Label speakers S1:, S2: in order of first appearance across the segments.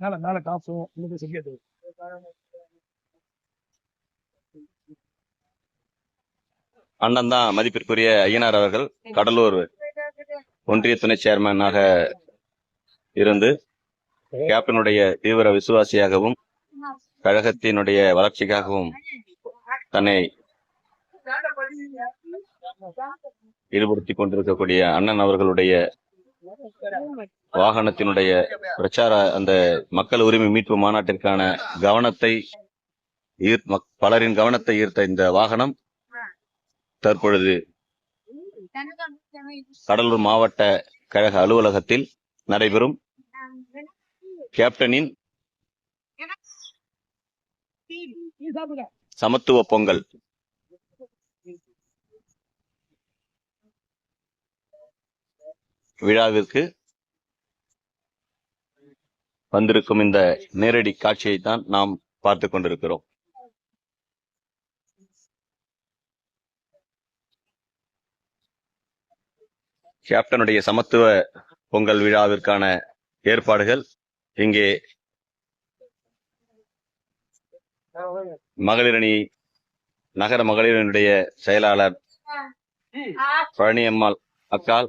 S1: மேல மேல காசும் இன்னும் செய்யாது
S2: அண்ணன் தான் மதிப்பிற்குரிய ஐயனார் அவர்கள் கடலூர் ஒன்றிய துணை சேர்மனாக இருந்து கேப்டனுடைய தீவிர விசுவாசியாகவும் கழகத்தினுடைய வளர்ச்சிக்காகவும் தன்னை ஈடுபடுத்திக் கொண்டிருக்கக்கூடிய அண்ணன் அவர்களுடைய வாகனத்தினுடைய பிரச்சார அந்த மக்கள் உரிமை மீட்பு மாநாட்டிற்கான கவனத்தை ஈர் பலரின் கவனத்தை ஈர்த்த இந்த வாகனம் தற்பொழுது கடலூர் மாவட்ட கழக அலுவலகத்தில் நடைபெறும். கேப்டனின் சமத்துவ பொங்கல். விழாவிற்கு வந்திருக்கும் இந்த நேரடி காட்சியை தான் நாம் பார்த்து கொண்டிருக்கிறோம். கேப்டனுடைய சமத்துவ பொங்கல் விழாவிற்கான ஏற்பாடுகள் இங்கே மகளிரணி நகர மகளிரனுடைய செயலாளர் பழனியம்மாள் அக்கால்.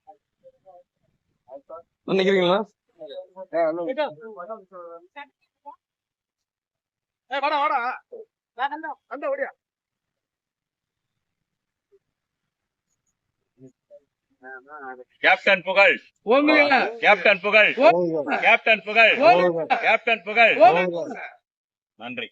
S2: நினைக்கிறீங்களா?
S1: வாடா வாடா. அந்த ஓடியா
S2: கேப்டன் புகழ் கேப்டன் புகழ் கேப்டன் புகழ் கேப்டன் புகழ் நன்றி.